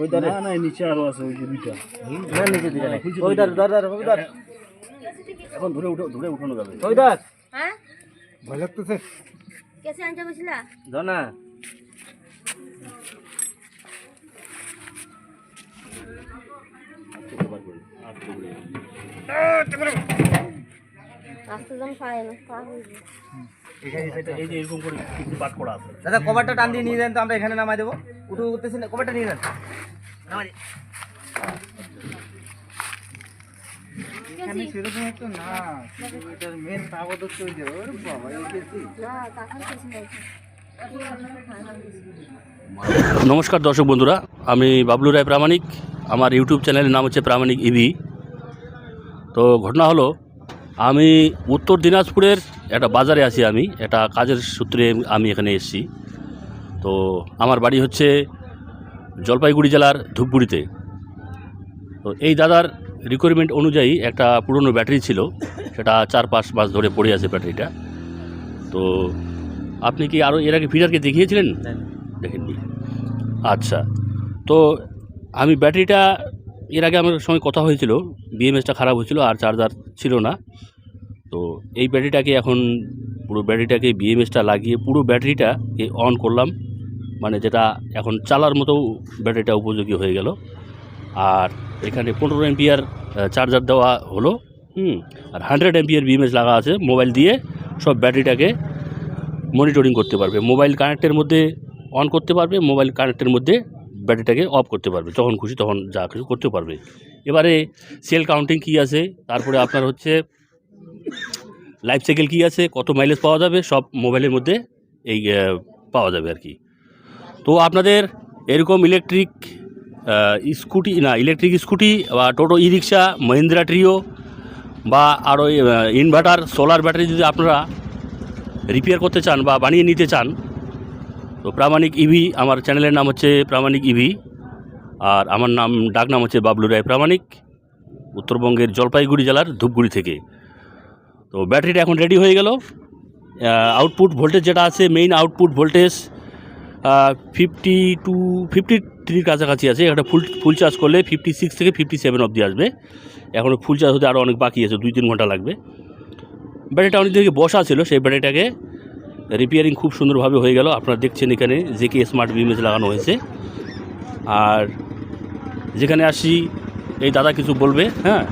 ওই ধারে? না না নিচে আরও আছে ওই যে দুইটা। না নিচে। ওই ওই ধর। এখন ধরে উঠো ধরে উঠানো যাবে। ওই হ্যাঁ? ভয় লাগতেছে। কেসে আনতে বসলা ধর রাস্তা যেন পায় না পা হয়ে যায়। এটা এই যে এরকম করে কিছু পাট করা আছে। দাদা কভারটা টান দিয়ে নিয়ে যান তো আমরা এখানে নামাই দেবো। উঠে উঠতেছি না কভারটা নিয়ে যান। নামাই দিন। সেরকম একটা না এটার মেন কাগজ হচ্ছে ওই যে ওরে বাবা এই কেসি না কাকার কেসে নাই নমস্কার দর্শক বন্ধুরা আমি বাবলু রায় প্রামাণিক। আমার ইউটিউব চ্যানেলের নাম হচ্ছে প্রামাণিক ইভি তো ঘটনা হলো আমি উত্তর দিনাজপুরের একটা বাজারে আছি আমি। একটা কাজের সূত্রে আমি এখানে এসেছি। তো আমার বাড়ি হচ্ছে জলপাইগুড়ি জেলার ধূপগুড়িতে। তো এই দাদার রিকোয়ারমেন্ট অনুযায়ী একটা পুরনো ব্যাটারি ছিল। সেটা চার পাঁচ মাস ধরে পড়ে আছে ব্যাটারিটা। তো আপনি কি আরও এর আগে ফিডারকে দেখিয়েছিলেন? দেখেননি। আচ্ছা তো আমি ব্যাটারিটা এর আগে আমার সঙ্গে কথা হয়েছিল বিএমএসটা খারাপ হয়েছিল আর চার্জার ছিল না। তো এই ব্যাটারিটাকে এখন পুরো ব্যাটারিটাকে বিএমএসটা লাগিয়ে পুরো ব্যাটারিটাকে অন করলাম। মানে যেটা এখন চালার মতো ব্যাটারিটা উপযোগী হয়ে গেল। আর এখানে পনেরো এমপিয়ার চার্জার দেওয়া হলো। হুম, আর হান্ড্রেড এমপিয়ার বিএমএস লাগা আছে মোবাইল দিয়ে। সব ব্যাটারিটাকে মনিটরিং করতে পারবে। মোবাইল কানেক্টের মধ্যে অন করতে পারবে মোবাইল কানেক্টের মধ্যে ব্যাটারিটাকে অফ করতে পারবে। যখন খুশি তখন যা কিছু করতে পারবে। এবারে সেল কাউন্টিং কী আছে? তারপরে আপনার হচ্ছে লাইফ সাইকেল কী আছে? কত মাইলেজ পাওয়া যাবে? সব মোবাইলের মধ্যে এই পাওয়া যাবে আর কি। তো আপনাদের এরকম ইলেকট্রিক স্কুটি না ইলেকট্রিক স্কুটি বা টোটো ই রিক্সা মহিন্দ্রা ট্রিও বা আরও ইনভার্টার সোলার ব্যাটারি যদি আপনারা রিপেয়ার করতে চান বা বানিয়ে নিতে চান তো প্রামাণিক ইভি আমার চ্যানেলের নাম হচ্ছে প্রামাণিক ইভি আর আমার নাম, ডাক নাম হচ্ছে বাবলু রায় প্রামাণিক, উত্তরবঙ্গের জলপাইগুড়ি জেলার ধূপগুড়ি থেকে। তো ব্যাটারিটা এখন রেডি হয়ে গেল। আউটপুট ভোল্টেজ যেটা আছে main output voltage fifty two fifty থ্রির কাছাকাছি আছে। একটা ফুল ফুল চার্জ করলে ফিফটি সিক্স থেকে ফিফটি সেভেন অবধি আসবে। এখনও ফুল চার্জ হতে আরও অনেক বাকি আছে দুই তিন ঘণ্টা লাগবে। ব্যাটারিটা অনেক দিকে বসা ছিল, সেই ব্যাটারিটাকে রিপেয়ারিং খুব সুন্দরভাবে হয়ে গেল। আপনারা দেখছেন এখানে যে জেকে স্মার্ট বিমেজ লাগানো হয়েছে। আর যেখানে আসি এই দাদা কিছু বলবে হ্যাঁ?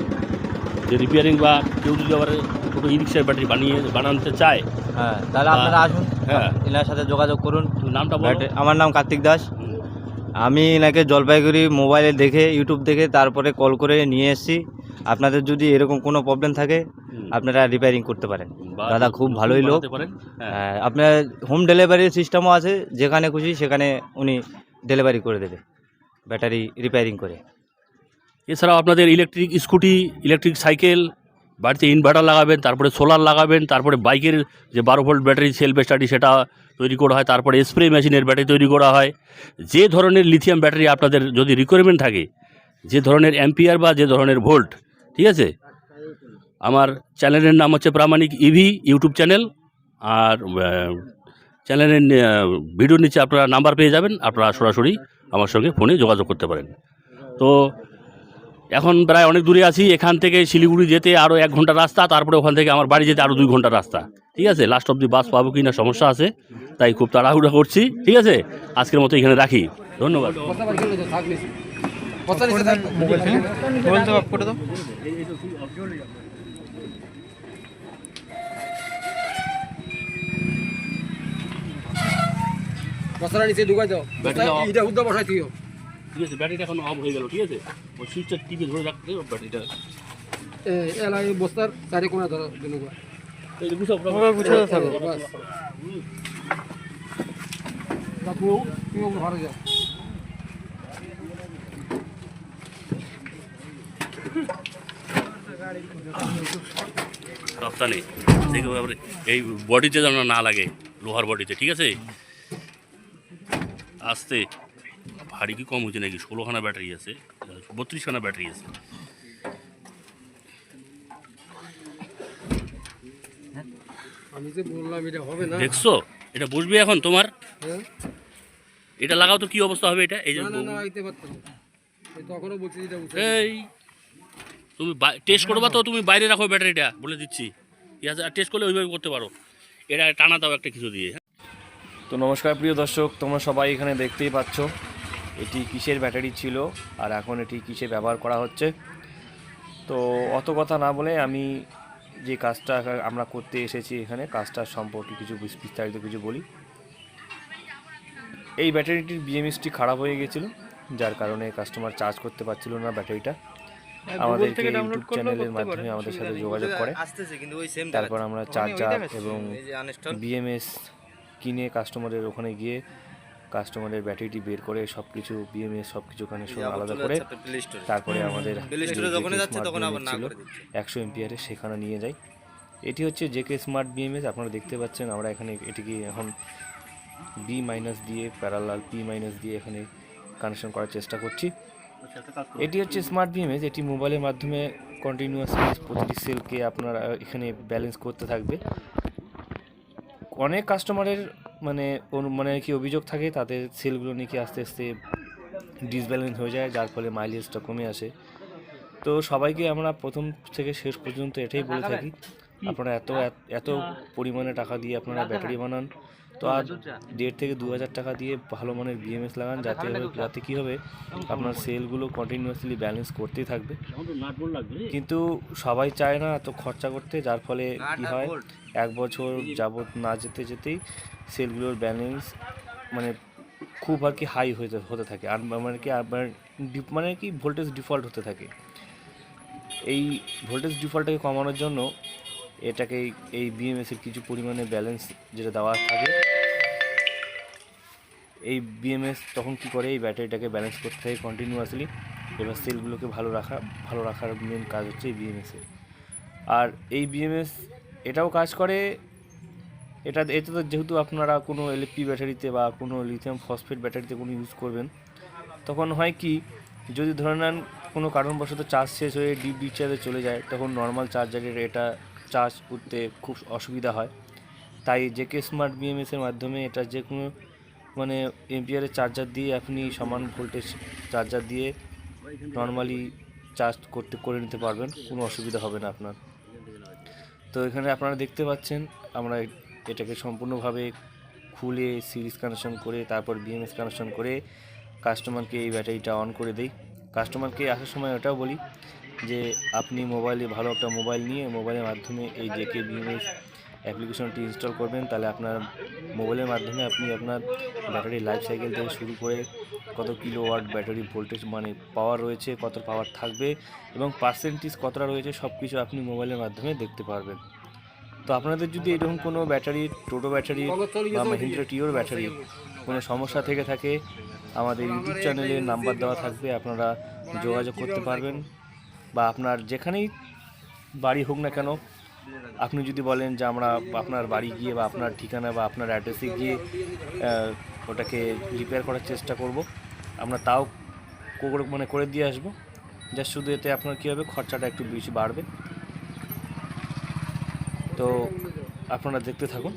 যে রিপেয়ারিং বা কেউ যদি আবার ছোটো ই রিক্সার ব্যাটারি বানিয়ে বানাতে চায় হ্যাঁ তাহলে আপনারা আসুন হ্যাঁ। এনার সাথে যোগাযোগ করুন। নামটা আমার নাম কার্তিক দাস। আমি এনাকে জলপাইগুড়ি মোবাইলে দেখে ইউটিউব দেখে তারপরে কল করে নিয়ে এসেছি। আপনাদের যদি এরকম কোনো প্রবলেম থাকে। আপনারা রিপেয়ারিং করতে পারেন। দাদা খুব ভালোই লোক। হ্যাঁ। হ্যাঁ, আপনার হোম ডেলিভারি সিস্টেমও আছে যেখানে খুশি সেখানে উনি ডেলিভারি করে দেবে ব্যাটারি রিপেয়ারিং করে। এছাড়াও আপনাদের ইলেকট্রিক স্কুটি ইলেকট্রিক সাইকেল বাড়িতে ইনভার্টার লাগাবেন তারপরে সোলার লাগাবেন তারপরে বাইকের যে বারো ভোল্ট ব্যাটারি সেলফ স্টাডি সেটা তৈরি করা হয় তারপরে স্প্রে মেশিনের ব্যাটারি তৈরি করা হয়। যে ধরনের লিথিয়াম ব্যাটারি আপনাদের যদি রিকোয়ারমেন্ট থাকে যে ধরনের অ্যাম্পিয়ার বা যে ধরনের ভোল্ট ঠিক আছে? আমার চ্যানেলের নাম হচ্ছে প্রামাণিক ইভি ইউটিউব চ্যানেল। আর চ্যানেলের ভিডিওর নিচে আপনারা নাম্বার পেয়ে যাবেন। আপনারা সরাসরি আমার সঙ্গে ফোনে যোগাযোগ করতে পারেন। তো এখন প্রায় অনেক দূরে আছি। এখান থেকে শিলিগুড়ি যেতে আরও এক ঘণ্টা রাস্তা তারপরে ওখান থেকে আমার বাড়ি যেতে আরও দুই ঘণ্টা রাস্তা। ঠিক আছে? লাস্ট অব্দি বাস পাবো কি না সমস্যা আছে। তাই খুব তাড়াহুড়া করছি। ঠিক আছে? আজকের মতো এখানে রাখি। ধন্যবাদ। মশলা নিচে ঢুকাই দাও। এটা উদ্দা বসাই দিও। ঠিক আছে ব্যাটারিটা এখন অফ হয়ে গেল ঠিক আছে? ওই সুইচটা টিপে ধরে রাখতে ব্যাটারিটা। এ এলা এই বস্তার চারি কোণা ধরো দিনুকা এই যে গুছাও, বুঝে থাকো। বাস। বাপু। তুমি ভালো যাও রপ্তানি। এই বডিতে যেন না লাগে লোহার বডিতে ঠিক আছে? আসতে। ভারী কি কম হচ্ছে নাকি? ষোলোখানা ব্যাটারি আছে বত্রিশখানা ব্যাটারি আছে। আমি যে বললাম এটা হবে না। দেখছ? এটা বুঝবে এখন তোমার? হ্যাঁ। এটা লাগাও তো কি অবস্থা হবে এটা? এই যে না না না আইতে পারতাম। না। এই তখনও বলছি যেটা বুঝতে এই তুমি টেস্ট করবা তো তুমি বাইরে রাখো ব্যাটারিটা বলে দিচ্ছি। টেস্ট করলে ওইভাবে করতে পারো। এটা টানা দাও একটা কিছু দিয়ে। তো নমস্কার প্রিয় দর্শক তোমরা সবাই এখানে দেখতেই পাচ্ছ এটি কিসের ব্যাটারি ছিল আর এখন এটি কিসে ব্যবহার করা হচ্ছে। তো অত কথা না বলে আমি যে কাজটা আমরা করতে এসেছি এখানে কাজটার সম্পর্কে কিছু বিস্তারিত কিছু বলি। এই ব্যাটারিটির বিএমএসটি খারাপ হয়ে গেছিল যার কারণে কাস্টমার চার্জ করতে পারছিল না ব্যাটারিটা। আমাদেরকে ইউটিউব চ্যানেলের মাধ্যমে আমাদের সাথে যোগাযোগ করে। আসতেছে কিন্তু তারপর আমরা চার্জার এবং বিএমএস কিনে কাস্টমারের ওখানে গিয়ে কাস্টমারের ব্যাটারিটি বের করে সব কিছু বিএমএস সব কিছু কানেকশন আলাদা করে তারপরে আমাদের একশো এমপিয়ারের সেখানে নিয়ে যাই। এটি হচ্ছে জেকে স্মার্ট বিএমএস আপনারা দেখতে পাচ্ছেন আমরা এখানে এটিকে এখন বি মাইনাস দিয়ে প্যারালাল পি মাইনাস দিয়ে এখানে কানেকশন করার চেষ্টা করছি। এটি হচ্ছে স্মার্ট বিএমএস এটি মোবাইলের মাধ্যমে কন্টিনিউয়াসলি প্রতিটি সেলকে আপনারা এখানে ব্যালেন্স করতে থাকবে। অনেক কাস্টমারের মানে মানে কি অভিযোগ থাকে তাদের সেলগুলো নাকি আস্তে আস্তে ডিসব্যালেন্স হয়ে যায় যার ফলে মাইলেজটা কমে আসে। তো সবাইকে আমরা প্রথম থেকে শেষ পর্যন্ত এটাই বলে থাকি আপনারা এত- এত পরিমাণে টাকা দিয়ে আপনারা ব্যাটারি বানান। তো আজ দেড় থেকে দু হাজার টাকা দিয়ে ভালো মানের বিএমএস লাগান যাতে যাতে কী হবে? আপনার সেলগুলো কন্টিনিউয়াসলি ব্যালেন্স করতেই থাকবে। কিন্তু সবাই চায় না এত খরচা করতে যার ফলে কি হয় এক বছর যাবত না যেতে যেতেই সেলগুলোর ব্যালেন্স মানে খুব আর কি হাই হয়ে হতে থাকে। আর মানে কি আর মানে মানে কি ভোল্টেজ ডিফল্ট হতে থাকে। এই ভোল্টেজ ডিফল্টটাকে কমানোর জন্য এটাকে এই বিএমএসের কিছু পরিমাণে ব্যালেন্স যেটা দেওয়া থাকে এই বিএমএস তখন কি করে? এই ব্যাটারিটাকে ব্যালেন্স করতে থাকে কন্টিনিউয়াসলি এবার সেলগুলোকে ভালো রাখা, ভালো রাখার মেন কাজ হচ্ছে এই বিএমএসের আর এই বিএমএস এটাও কাজ করে, এটা, এতে তো যেহেতু আপনারা কোনো এলএফপি ব্যাটারিতে বা কোনো লিথিয়াম ফসফেট ব্যাটারিতে কোনো ইউজ করবেন, তখন হয় কি, যদি ধরে নেন কোনো কারণবশত চার্জ শেষ হয়ে ডিপ ডিচার্জে চলে যায়, তখন নর্মাল চার্জারের এটা চার্জ করতে খুব অসুবিধা হয়। তাই জেকে স্মার্ট বিএমএসের মাধ্যমে এটা যে কোনো মানে এমপিআরের চার্জার দিয়ে আপনি সমান ভোল্টেজ চার্জার দিয়ে নর্মালি চার্জ করতে, করে নিতে পারবেন। কোনো অসুবিধা হবে না আপনার। তো এখানে আপনারা দেখতে পাচ্ছেন, আমরা এটাকে সম্পূর্ণভাবে খুলে সিরিজ কানেকশন করে, তারপর বিএমএস কানেকশন করে কাস্টমারকে এই ব্যাটারিটা অন করে দেই। কাস্টমারকে আসার সময় ওটাও বলি যে, আপনি মোবাইলে ভালো একটা মোবাইল নিয়ে মোবাইলের মাধ্যমে এই জেকে বিএমএস অ্যাপ্লিকেশনটি ইনস্টল করবেন, তাহলে আপনার মোবাইলের মাধ্যমে আপনি আপনার ব্যাটারি লাইফ সাইকেল থেকে শুরু করে কত কিলো ওয়াট ব্যাটারি ভোল্টেজ মানে পাওয়ার রয়েছে, কত পাওয়ার থাকবে এবং পার্সেন্টেজ কতটা রয়েছে সব কিছু আপনি মোবাইলের মাধ্যমে দেখতে পারবেন। তো আপনাদের যদি এরকম কোনো ব্যাটারি, টোটো ব্যাটারি বা মাহিন্দ্রা টিওর ব্যাটারি কোনো সমস্যা থেকে থাকে, আমাদের ইউটিউব চ্যানেলে নাম্বার দেওয়া থাকবে, আপনারা যোগাযোগ করতে পারবেন বা আপনার যেখানেই বাড়ি হোক না কেন আপনি যদি বলেন যে আমরা আপনার বাড়ি গিয়ে বা আপনার ঠিকানা বা আপনার অ্যাড্রেসে গিয়ে ওটাকে রিপেয়ার করার চেষ্টা করব। আমরা তাও মানে করে দিয়ে আসব। যা শুধু এতে আপনার কী হবে, খরচাটা একটু বেশি বাড়বে। তো আপনারা দেখতে থাকুন।